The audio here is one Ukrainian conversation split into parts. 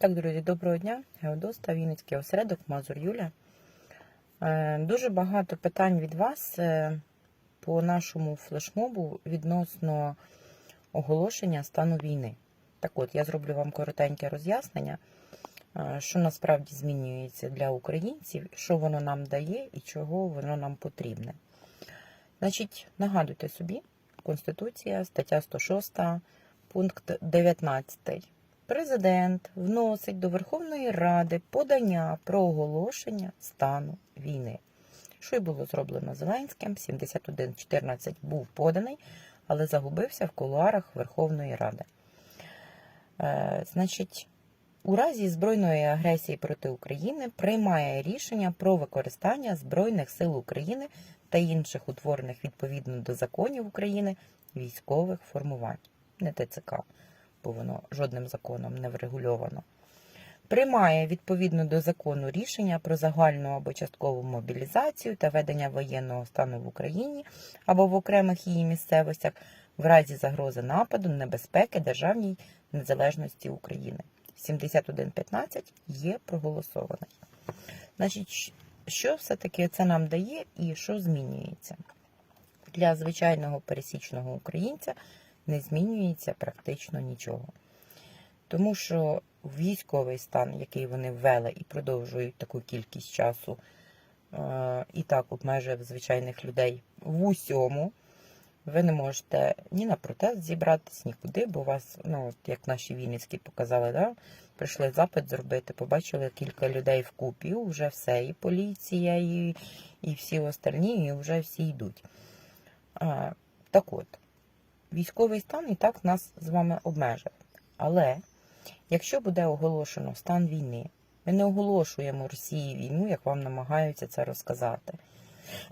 Так, друзі, доброго дня. Геодоста, Вінницький осередок, Мазур Юля. Е, Дуже багато питань від вас е, по нашому флешмобу відносно оголошення стану війни. Так от, я зроблю вам коротеньке роз'яснення, е, що насправді змінюється для українців, що воно нам дає і чого воно нам потрібне. Значить, нагадуйте собі, Конституція, стаття 106, пункт 19. Президент вносить до Верховної Ради подання про оголошення стану війни. Що й було зроблено Зеленським? 7114 був поданий, але загубився в кулуарах Верховної Ради. Е, значить, у разі збройної агресії проти України приймає рішення про використання Збройних сил України та інших утворених відповідно до законів України військових формувань, не ТЦК бо воно жодним законом не врегульовано. Приймає відповідно до закону рішення про загальну або часткову мобілізацію та ведення воєнного стану в Україні або в окремих її місцевостях в разі загрози нападу, небезпеки державній незалежності України. 71.15 є проголосований. Значить, що все-таки це нам дає і що змінюється? Для звичайного пересічного українця не змінюється практично нічого. Тому що військовий стан, який вони ввели і продовжують таку кількість часу, е, і так обмежує звичайних людей в усьому, ви не можете ні на протест зібратись, нікуди, бо вас, ну, як наші Вінницькі показали, да? прийшли запит зробити, побачили кілька людей в купі, вже все, і поліція, і, і всі остальні, і вже всі йдуть. А, Так от військовий стан і так нас з вами обмежив. Але якщо буде оголошено стан війни, ми не оголошуємо Росії війну, як вам намагаються це розказати.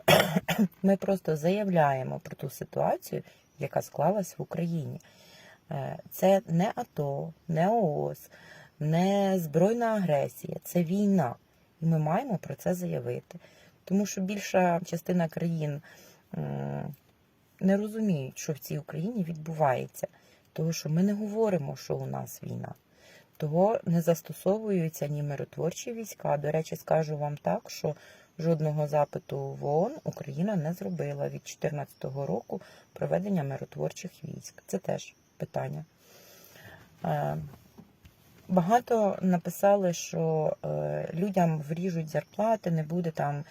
Ми просто заявляємо про ту ситуацію, яка склалась в Україні. Е, Це не АТО, не ООС, не збройна агресія, це війна. І ми маємо про це заявити. Тому що більша частина країн не розуміють, що в цій Україні відбувається. Тому що ми не говоримо, що у нас війна. Того не застосовуються ні миротворчі війська. До речі, скажу вам так, що жодного запиту в ООН Україна не зробила від 2014 року проведення миротворчих військ. Це теж питання. Е, Багато написали, що е, людям вріжуть зарплати, не буде там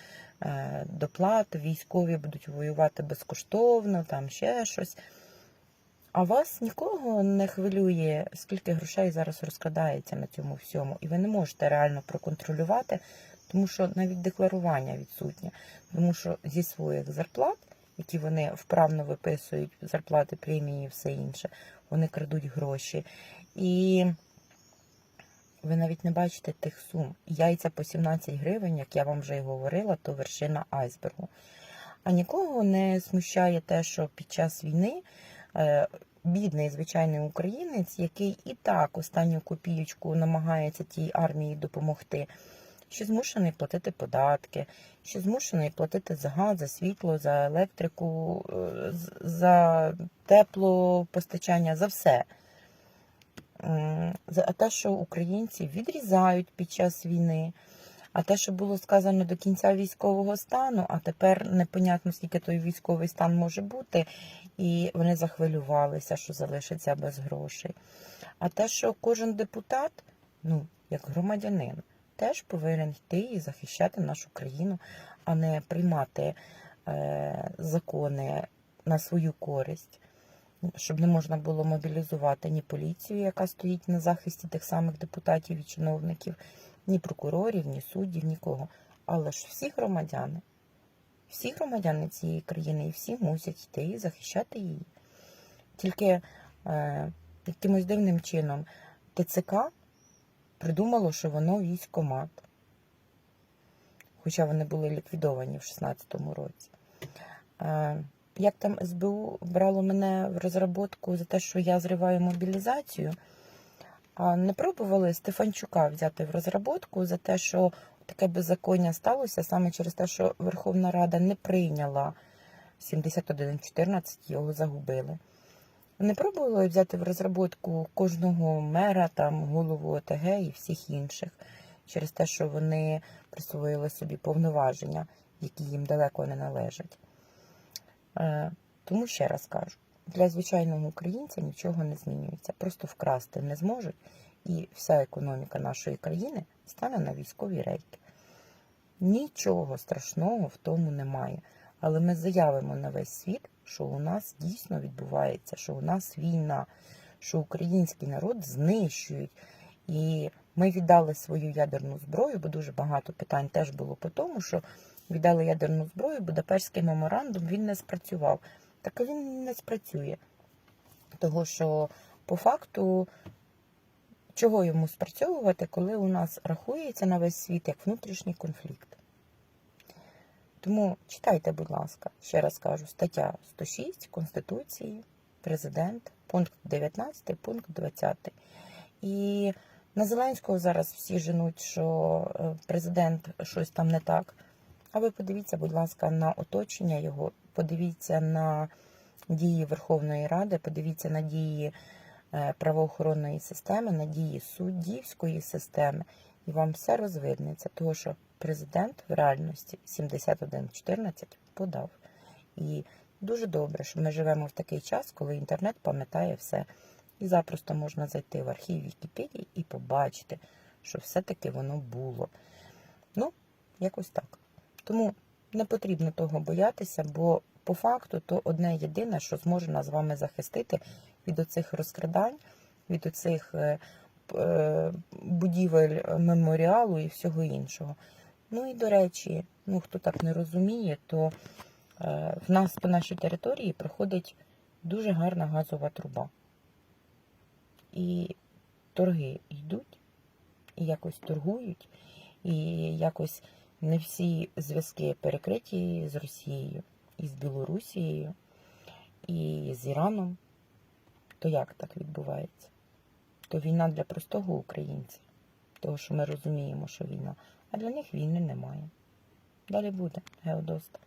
доплат, військові будуть воювати безкоштовно, там ще щось. А вас нікого не хвилює, скільки грошей зараз розкрадається на цьому всьому, і ви не можете реально проконтролювати, тому що навіть декларування відсутнє. Тому що зі своїх зарплат, які вони вправно виписують, зарплати, премії і все інше, вони крадуть гроші. І ви навіть не бачите тих сум. Яйця по 17 гривень, як я вам вже й говорила, то вершина айсбергу. А нікого не смущає те, що під час війни е, бідний звичайний українець, який і так останню копієчку намагається тій армії допомогти, що змушений платити податки, що змушений платити за газ, за світло, за електрику, е, за теплопостачання, за все. За те, що українці відрізають під час війни, а те, що було сказано до кінця військового стану, а тепер непонятно, скільки той військовий стан може бути, і вони захвилювалися, що залишаться без грошей. А те, що кожен депутат, ну, як громадянин, теж повинен йти і захищати нашу країну, а не приймати е, закони на свою користь щоб не можна було мобілізувати ні поліцію, яка стоїть на захисті тих самих депутатів і чиновників, ні прокурорів, ні суддів, нікого. Але ж всі громадяни, всі громадяни цієї країни і всі мусять йти і захищати її. Тільки е, якимось дивним чином ТЦК придумало, що воно військомат. Хоча вони були ліквідовані в 16-му році. Е, як там СБУ брало мене в розробку за те, що я зриваю мобілізацію, не пробували Стефанчука взяти в розробку за те, що таке беззаконня сталося саме через те, що Верховна Рада не прийняла 71.14, його загубили. Не пробували взяти в розробку кожного мера, там, голову ОТГ і всіх інших через те, що вони присвоїли собі повноваження, які їм далеко не належать. Е, Тому ще раз кажу, для звичайного українця нічого не змінюється. Просто вкрасти не зможуть, і вся економіка нашої країни стане на військові рейки. Нічого страшного в тому немає. Але ми заявимо на весь світ, що у нас дійсно відбувається, що у нас війна, що український народ знищують. І ми віддали свою ядерну зброю, бо дуже багато питань теж було по тому, що віддали ядерну зброю, Будапештський меморандум він не спрацював. Так він не спрацює. Того що по факту, чого йому спрацьовувати, коли у нас рахується на весь світ як внутрішній конфлікт. Тому читайте, будь ласка, ще раз кажу, стаття 106 Конституції, президент, пункт 19, пункт 20. І на Зеленського зараз всі женуть, що е, президент щось там не так. А ви подивіться, будь ласка, на оточення його, подивіться на дії Верховної Ради, подивіться на дії е, правоохоронної системи, на дії суддівської системи, і вам все розвиднеться, тому що президент в реальності 7114 подав. І дуже добре, що ми живемо в такий час, коли інтернет пам'ятає все. І запросто можна зайти в архів Вікіпедії і побачити, що все-таки воно було. Ну, якось так. Тому не потрібно того боятися, бо по факту то одне єдине, що зможе нас з вами захистити від оцих розкрадань, від оцих е, е, будівель меморіалу і всього іншого. Ну і до речі, ну хто так не розуміє, то е, в нас по нашій території проходить дуже гарна газова труба. І торги йдуть, і якось торгують, і якось не всі зв'язки перекриті з Росією, і з Білорусією, і з Іраном. То як так відбувається? То війна для простого українця, того, що ми розуміємо, що війна, а для них війни немає. Далі буде Геодоста.